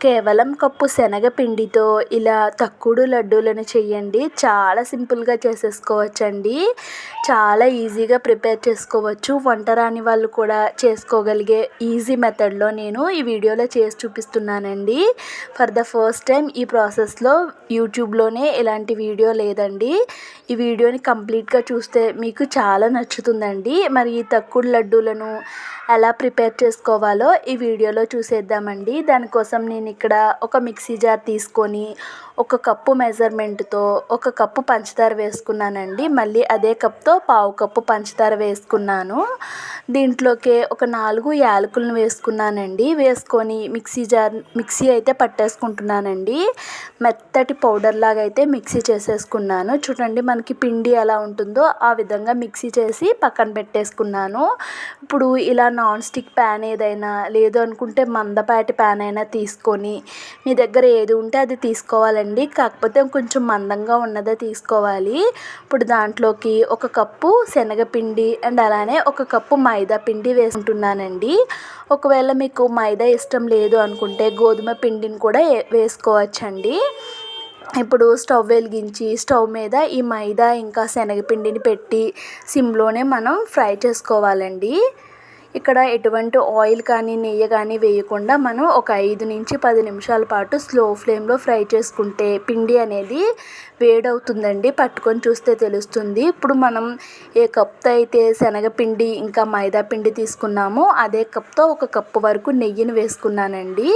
కేవలం కప్పు శనగపిండితో ఇలా తక్కుడు లడ్డూలను చేయండి. చాలా సింపుల్గా చేసేసుకోవచ్చండి. చాలా ఈజీగా ప్రిపేర్ చేసుకోవచ్చు. వంట రాని వాళ్ళు కూడా చేసుకోగలిగే ఈజీ మెథడ్లో నేను ఈ వీడియోలో చేసి చూపిస్తున్నానండి. ఫర్ ద ఫస్ట్ టైం ఈ ప్రాసెస్లో యూట్యూబ్లోనే ఇలాంటి వీడియో లేదండి. ఈ వీడియోని కంప్లీట్గా చూస్తే మీకు చాలా నచ్చుతుందండి. మరి ఈ తక్కుడు లడ్డూలను ఎలా ప్రిపేర్ చేసుకోవాలో ఈ వీడియోలో చూసేద్దామండి. దానికోసం నేను ఇక్కడ ఒక మిక్సీ జార్ తీసుకొని ఒక కప్పు మెజర్మెంట్తో ఒక కప్పు పంచదార వేసుకున్నానండి. మళ్ళీ అదే కప్తో పావు కప్పు పంచదార వేసుకున్నాను. దీంట్లోకి ఒక నాలుగు యాలకులను వేసుకున్నానండి. వేసుకొని మిక్సీ జార్ మిక్సీ అయితే పట్టేసుకుంటున్నానండి. మెత్తటి పౌడర్ లాగా అయితే మిక్సీ చేసేసుకున్నాను. చూడండి మనకి పిండి ఎలా ఉంటుందో ఆ విధంగా మిక్సీ చేసి పక్కన పెట్టేసుకున్నాను. ఇప్పుడు ఇలా నాన్ స్టిక్ ప్యాన్ ఏదైనా లేదు అనుకుంటే మందపాటి ప్యాన్ అయినా తీసుకొని మీ దగ్గర ఏది ఉంటే అది తీసుకోవాలండి. కాకపోతే కొంచెం మందంగా ఉన్నదే తీసుకోవాలి. ఇప్పుడు దాంట్లోకి ఒక కప్పు శనగపిండి అండ్ అలానే ఒక కప్పు మైదా పిండి వేసుకుంటున్నానండి. ఒకవేళ మీకు మైదా ఇష్టం లేదు అనుకుంటే గోధుమ పిండిని కూడా వేసుకోవచ్చండి. ఇప్పుడు స్టవ్ వెలిగించి స్టవ్ మీద ఈ మైదా ఇంకా శనగపిండిని పెట్టి సిమ్లోనే మనం ఫ్రై చేసుకోవాలండి. ఇక్కడ ఎటువంటి ఆయిల్ కానీ నెయ్యి కానీ వేయకుండా మనం ఒక ఐదు నుంచి పది నిమిషాల పాటు స్లో ఫ్లేమ్లో ఫ్రై చేసుకుంటే పిండి అనేది వేడవుతుందండి. పట్టుకొని చూస్తే తెలుస్తుంది. ఇప్పుడు మనం ఏ కప్తో అయితే శనగపిండి ఇంకా మైదా పిండి తీసుకున్నామో అదే కప్తో ఒక కప్పు వరకు నెయ్యిని వేసుకున్నానండి.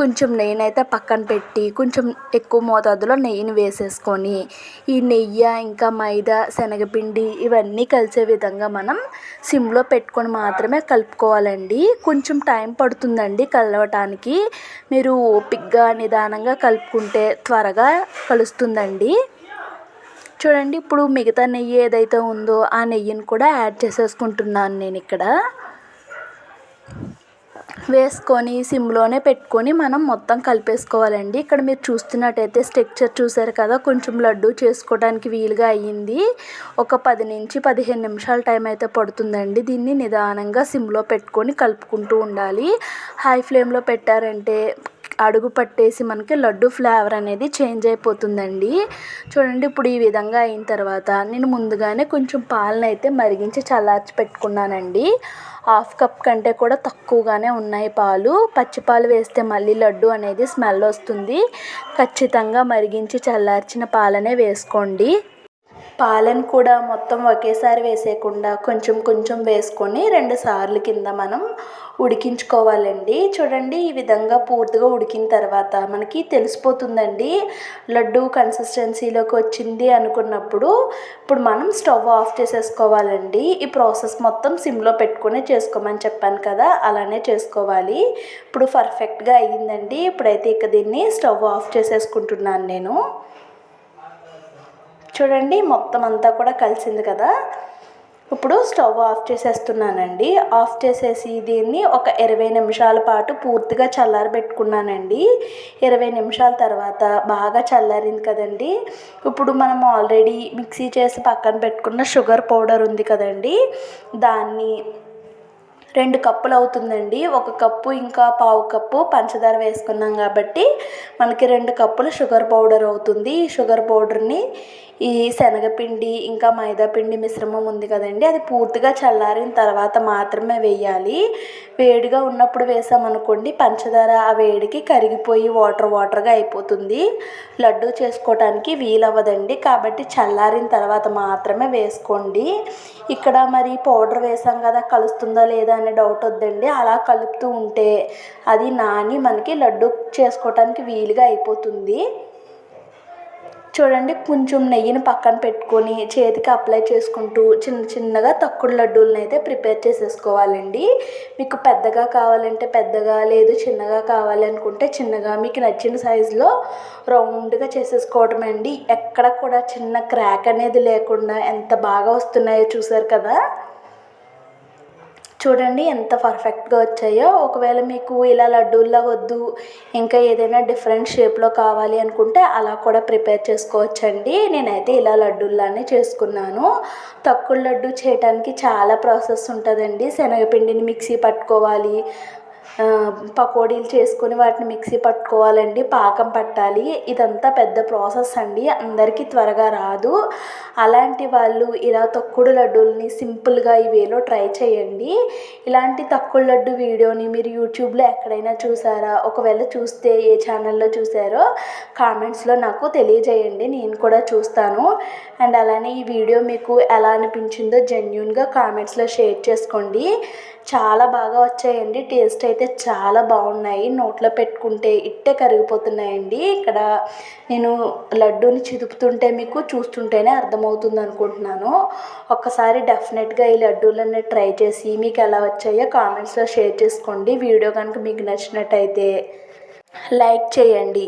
కొంచెం నెయ్యిని అయితే పక్కన పెట్టి కొంచెం ఎక్కువ మోతాదులో నెయ్యిని వేసేసుకొని ఈ నెయ్యి ఇంకా మైదా శనగపిండి ఇవన్నీ కలిసే విధంగా మనం సిమ్లో పెట్టుకొని మాత్రమే కలుపుకోవాలండి. కొంచెం టైం పడుతుందండి కలవటానికి. మీరు ఓపిక్గా నిదానంగా కలుపుకుంటే త్వరగా కలుస్తుందండి. చూడండి ఇప్పుడు మిగతా నెయ్యి ఏదైతే ఉందో ఆ నెయ్యిని కూడా యాడ్ చేసేసుకుంటున్నాను నేను ఇక్కడ. వేసుకొని సిమ్లోనే పెట్టుకొని మనం మొత్తం కలిపేసుకోవాలండి. ఇక్కడ మీరు చూస్తున్నట్టయితే స్ట్రక్చర్ చూసారు కదా కొంచెం లడ్డు చేసుకోవడానికి వీలుగా అయ్యింది. ఒక పది నుంచి పదిహేను నిమిషాల టైం అయితే పడుతుందండి. దీన్ని నిదానంగా సిమ్లో పెట్టుకొని కలుపుకుంటూ ఉండాలి. హై ఫ్లేమ్లో పెట్టారంటే అడుగు పట్టేసి మనకి లడ్డు ఫ్లేవర్ అనేది చేంజ్ అయిపోతుందండి. చూడండి ఇప్పుడు ఈ విధంగా అయిన తర్వాత నేను ముందుగానే కొంచెం పాలను అయితే మరిగించి చల్లార్చి పెట్టుకున్నానండి. హాఫ్ కప్ కంటే కూడా తక్కువగానే ఉన్నాయి పాలు. పచ్చి పాలు వేస్తే మళ్ళీ లడ్డు అనేది స్మెల్ వస్తుంది. ఖచ్చితంగా మరిగించి చల్లార్చిన పాలనే వేసుకోండి. పాలను కూడా మొత్తం ఒకేసారి వేసేయకుండా కొంచెం కొంచెం వేసుకొని రెండు సార్లు కింద మనం ఉడికించుకోవాలండి. చూడండి ఈ విధంగా పూర్తిగా ఉడికిన తర్వాత మనకి తెలిసిపోతుందండి. లడ్డు కన్సిస్టెన్సీలోకి వచ్చింది అనుకున్నప్పుడు ఇప్పుడు మనం స్టవ్ ఆఫ్ చేసేసుకోవాలండి. ఈ ప్రాసెస్ మొత్తం సిమ్లో పెట్టుకునే చేసుకోమని చెప్పాను కదా అలానే చేసుకోవాలి. ఇప్పుడు పర్ఫెక్ట్గా అయ్యిందండి. ఇప్పుడైతే ఇక దీన్ని స్టవ్ ఆఫ్ చేసేసుకుంటున్నాను నేను. చూడండి మొత్తం అంతా కూడా కలిసింది కదా. ఇప్పుడు స్టవ్ ఆఫ్ చేసేస్తున్నానండి. ఆఫ్ చేసేసి దీన్ని ఒక ఇరవై నిమిషాల పాటు పూర్తిగా చల్లారబెట్టుకున్నానండి. ఇరవై నిమిషాల తర్వాత బాగా చల్లారింది కదండి. ఇప్పుడు మనం ఆల్రెడీ మిక్సీ చేసి పక్కన పెట్టుకున్న షుగర్ పౌడర్ ఉంది కదండి. దాన్ని రెండు కప్పులు అవుతుందండి. ఒక కప్పు ఇంకా పావు కప్పు పంచదార వేసుకున్నాం కాబట్టి మనకి రెండు కప్పులు షుగర్ పౌడర్ అవుతుంది. ఈ షుగర్ పౌడర్ని ఈ శనగపిండి ఇంకా మైదాపిండి మిశ్రమం ఉంది కదండి. అది పూర్తిగా చల్లారిన తర్వాత మాత్రమే వేయాలి. వేడిగా ఉన్నప్పుడు వేసామనుకోండి పంచదార ఆ వేడికి కరిగిపోయి వాటర్ వాటర్గా అయిపోతుంది. లడ్డు చేసుకోవటానికి వీలవ్వదండి. కాబట్టి చల్లారిన తర్వాత మాత్రమే వేసుకోండి. ఇక్కడ మరి పౌడర్ వేసాం కదా కలుస్తుందా లేదా అనే డౌట్ వద్దండి. అలా కలుపుతూ ఉంటే అది నాని మనకి లడ్డు చేసుకోవటానికి వీలుగా అయిపోతుంది. చూడండి కొంచెం నెయ్యిని పక్కన పెట్టుకొని చేతికి అప్లై చేసుకుంటూ చిన్న చిన్నగా తక్కుడు లడ్డూలను అయితే ప్రిపేర్ చేసేసుకోవాలండి. మీకు పెద్దగా కావాలంటే పెద్దగా లేదు చిన్నగా కావాలనుకుంటే చిన్నగా మీకు నచ్చిన సైజులో రౌండ్గా చేసేసుకోవటం అండి. ఎక్కడ కూడా చిన్న క్రాక్ అనేది లేకుండా ఎంత బాగా వస్తున్నాయో చూసారు కదా? చూడండి ఎంత పర్ఫెక్ట్గా వచ్చాయో. ఒకవేళ మీకు ఇలా లడ్డూల్లా వద్దు ఇంకా ఏదైనా డిఫరెంట్ షేప్లో కావాలి అనుకుంటే అలా కూడా ప్రిపేర్ చేసుకోవచ్చండి. నేనైతే ఇలా లడ్డూల్లానే చేసుకున్నాను. తక్కువ లడ్డు చేయడానికి చాలా ప్రాసెస్ ఉంటుందండి. శనగపిండిని మిక్సీ పట్టుకోవాలి పకోడీలు చేసుకొని వాటిని మిక్సీ పట్టుకోవాలండి పాకం పట్టాలి. ఇదంతా పెద్ద ప్రాసెస్ అండి అందరికీ త్వరగా రాదు. అలాంటి వాళ్ళు ఇలా తొక్కుడు లడ్డూలని సింపుల్గా ఈ వేలో ట్రై చేయండి. ఇలాంటి తక్కువ లడ్డు వీడియోని మీరు యూట్యూబ్లో ఎక్కడైనా చూసారా? ఒకవేళ చూస్తే ఏ ఛానల్లో చూసారో కామెంట్స్లో నాకు తెలియజేయండి నేను కూడా చూస్తాను. అండ్ అలానే ఈ వీడియో మీకు ఎలా అనిపించిందో జెన్యున్గా కామెంట్స్లో షేర్ చేసుకోండి. చాలా బాగా వచ్చాయండి. టేస్ట్ అయితే చాలా బాగున్నాయి. నోట్లో పెట్టుకుంటే ఇట్టే కరిగిపోతున్నాయండి. ఇక్కడ నేను లడ్డూని చిదుపుతుంటే మీకు చూస్తుంటేనే అర్థమవుతుంది అనుకుంటున్నాను. ఒక్కసారి డెఫినెట్గా ఈ లడ్డూలన్నీ ట్రై చేసి మీకు ఎలా వచ్చాయో కామెంట్స్లో షేర్ చేసుకోండి. వీడియో కనుక మీకు నచ్చినట్టయితే లైక్ చేయండి.